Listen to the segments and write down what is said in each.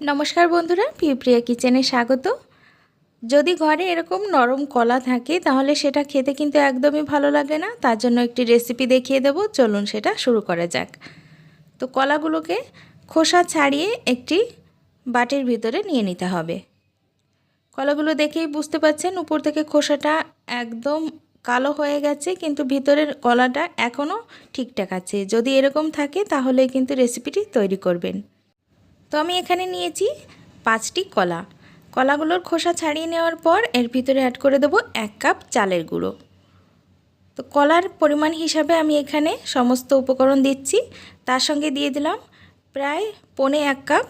নমস্কার বন্ধুরা প্রিয়া কিচেনে স্বাগত। যদি ঘরে এরকম নরম কলা থাকে, তাহলে সেটা খেতে কিন্তু একদমই ভালো লাগে না। তার জন্য একটি রেসিপি দেখিয়ে দেব। চলুন সেটা শুরু করা যাক। তো কলাগুলোকে খোসা ছাড়িয়ে একটি বাটির ভিতরে নিয়ে নিতে হবে। কলাগুলো দেখেই বুঝতে পাচ্ছেন, উপর থেকে খোসাটা একদম কালো হয়ে গেছে, কিন্তু ভিতরের কলাটা এখনও ঠিকঠাক আছে। যদি এরকম থাকে, তাহলে কিন্তু রেসিপিটি তৈরি করবেন। তো আমি এখানে নিয়েছি পাঁচটি কলা। কলাগুলোর খোসা ছাড়িয়ে নেওয়ার পর এর ভিতরে অ্যাড করে দেবো এক কাপ চালের গুঁড়ো। তো কলার পরিমাণ হিসাবে আমি এখানে সমস্ত উপকরণ দিচ্ছি। তার সঙ্গে দিয়ে দিলাম প্রায় পনে এক কাপ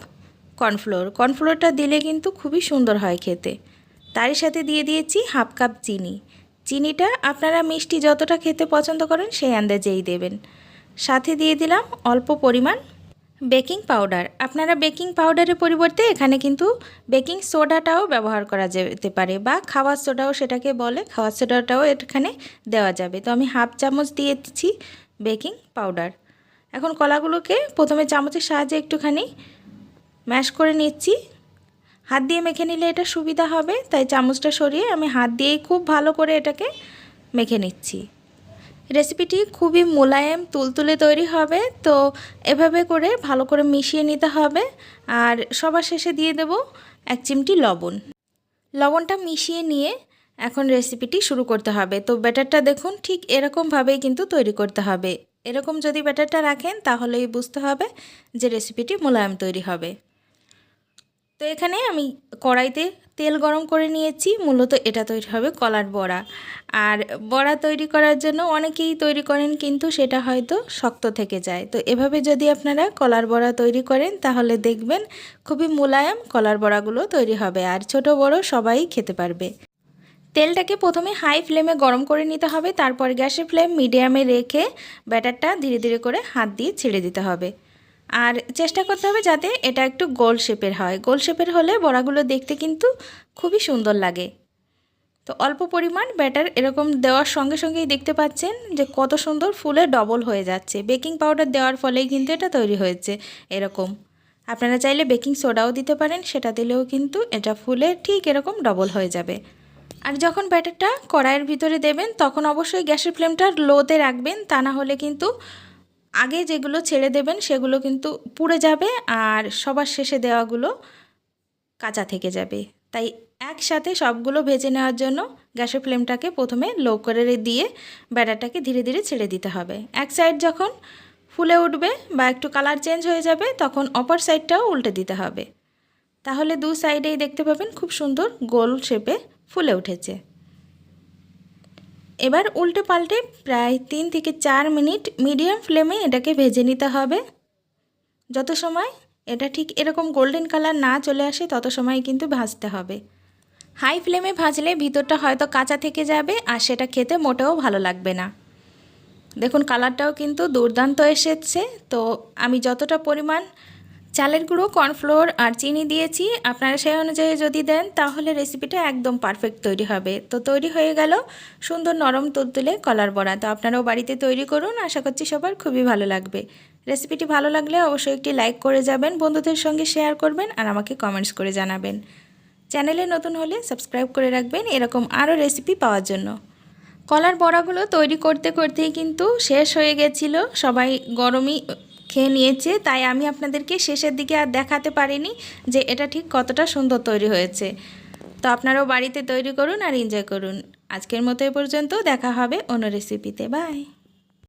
কর্নফ্লোর। কর্নফ্লোরটা দিলে কিন্তু খুবই সুন্দর হয় খেতে। তারই সাথে দিয়ে দিয়েছি হাফ কাপ চিনি। চিনিটা আপনারা মিষ্টি যতটা খেতে পছন্দ করেন সেই আন্দাজেই দেবেন। সাথে দিয়ে দিলাম অল্প পরিমাণ বেকিং পাউডার। আপনারা বেকিং পাউডারের পরিবর্তে এখানে কিন্তু বেকিং সোডাটাও ব্যবহার করা যেতে পারে বা খাওয়ার সোডাও সেটাকে বলে, খাওয়ার সোডাটাও এখানে দেওয়া যাবে। তো আমি হাফ চামচ দিয়ে দিচ্ছি বেকিং পাউডার। এখন কলাগুলোকে প্রথমে চামচের সাহায্যে একটুখানি ম্যাশ করে নিচ্ছি। হাত দিয়ে মেখে নিলে এটা সুবিধা হবে, তাই চামচটা সরিয়ে আমি হাত দিয়েই খুব ভালো করে এটাকে মেখে নিচ্ছি। রেসিপিটি খুবই মোলায়েম, তুলতুলে তৈরি হবে। তো এভাবে করে ভালো করে মিশিয়ে নিতে হবে। আর সবার শেষে দিয়ে দেব এক চিমটি লবণ। লবণটা মিশিয়ে নিয়ে এখন রেসিপিটি শুরু করতে হবে। তো ব্যাটারটা দেখুন, ঠিক এরকমভাবেই কিন্তু তৈরি করতে হবে। এরকম যদি ব্যাটারটা রাখেন, তাহলেই বুঝতে হবে যে রেসিপিটি মোলায়েম তৈরি হবে। তো এখানে আমি কড়াইতে তেল গরম করে নিয়েছি, মূলত এটা তৈরি হবে কলার বড়া। আর বড়া তৈরি করার জন্য অনেকেই তৈরি করেন, কিন্তু সেটা হয়তো শক্ত থেকে যায়। তো এভাবে যদি আপনারা কলার বড়া তৈরি করেন, তাহলে দেখবেন খুবই মোলায়েম কলার বড়াগুলো তৈরি হবে, আর ছোট বড় সবাই খেতে পারবে। তেলটাকে প্রথমে হাই ফ্লেমে গরম করে নিতে হবে, তারপর গ্যাসের ফ্লেম মিডিয়ামে রেখে ব্যাটারটা ধীরে ধীরে করে হাত দিয়ে ছেড়ে দিতে হবে। আর চেষ্টা করতে হবে যাতে এটা একটু গোল শেপের হয়। গোল শেপের হলে বড়াগুলো দেখতে কিন্তু খুবই সুন্দর লাগে। তো অল্প পরিমাণ ব্যাটার এরকম দেওয়ার সঙ্গে সঙ্গেই দেখতে পাচ্ছেন যে কত সুন্দর ফুলে ডবল হয়ে যাচ্ছে। বেকিং পাউডার দেওয়ার ফলেই কিন্তু এটা তৈরি হয়েছে এরকম। আপনারা চাইলে বেকিং সোডাও দিতে পারেন, সেটা দিলেও কিন্তু এটা ফুলে ঠিক এরকম ডবল হয়ে যাবে। আর যখন ব্যাটারটা কড়াইয়ের ভিতরে দেবেন, তখন অবশ্যই গ্যাসের ফ্লেমটা লোতে রাখবেন, তা না হলে কিন্তু আগে যেগুলো ছেড়ে দেবেন সেগুলো কিন্তু পুড়ে যাবে আর সবার শেষে দেওয়াগুলো কাঁচা থেকে যাবে। তাই একসাথে সবগুলো ভেজে নেওয়ার জন্য গ্যাসের ফ্লেমটাকে প্রথমে লো করে দিয়ে ব্যাটারটাকে ধীরে ধীরে ছেড়ে দিতে হবে। এক সাইড যখন ফুলে উঠবে বা একটু কালার চেঞ্জ হয়ে যাবে তখন অপর সাইডটাও উল্টে দিতে হবে। তাহলে দু সাইডেই দেখতে পাবেন খুব সুন্দর গোল শেপে ফুলে উঠেছে। এবার উল্টে পাল্টে প্রায় তিন থেকে চার মিনিট মিডিয়াম ফ্লেমে এটাকে ভেজে নিতে হবে। যত সময় এটা ঠিক এরকম গোল্ডেন কালার না চলে আসে, তত সময় কিন্তু ভাজতে হবে। হাই ফ্লেমে ভাজলে ভিতরটা হয়তো কাঁচা থেকে যাবে আর সেটা খেতে মোটেও ভালো লাগবে না। দেখুন, কালারটাও কিন্তু দুর্দান্ত এসেছে। তো আমি যতটা পরিমাণ চালের গুঁড়ো, কর্নফ্লোর আর চিনি দিয়েছি। আপনারা সেই অনুযায়ী যদি দেন, তাহলে রেসিপিটা একদম পারফেক্ট তৈরি হবে। তো তৈরি হয়ে গেল সুন্দর নরম তুলতুলে কলার বড়া। তো আপনারাও বাড়িতে তৈরি করুন, আশা করছি সবার খুবই ভালো লাগবে। রেসিপিটি ভালো লাগলে অবশ্যই একটি লাইক করে যাবেন, বন্ধুদের সঙ্গে শেয়ার করবেন আর আমাকে কমেন্টস করে জানাবেন। চ্যানেলে নতুন হলে সাবস্ক্রাইব করে রাখবেন, এরকম আরও রেসিপি পাওয়ার জন্য। কলার বড়াগুলো তৈরি করতে, করতেই কিন্তু শেষ হয়ে গেছিল। সবাই গরমই খেয়ে নিয়েছে, তাই আমি আপনাদেরকে শেষের দিকে আর দেখাতে পারিনি যে এটা ঠিক কতটা সুন্দর তৈরি হয়েছে। তো আপনারাও বাড়িতে তৈরি করুন আর এনজয় করুন। আজকের মতো এ পর্যন্ত, দেখা হবে অন্য রেসিপিতে বাই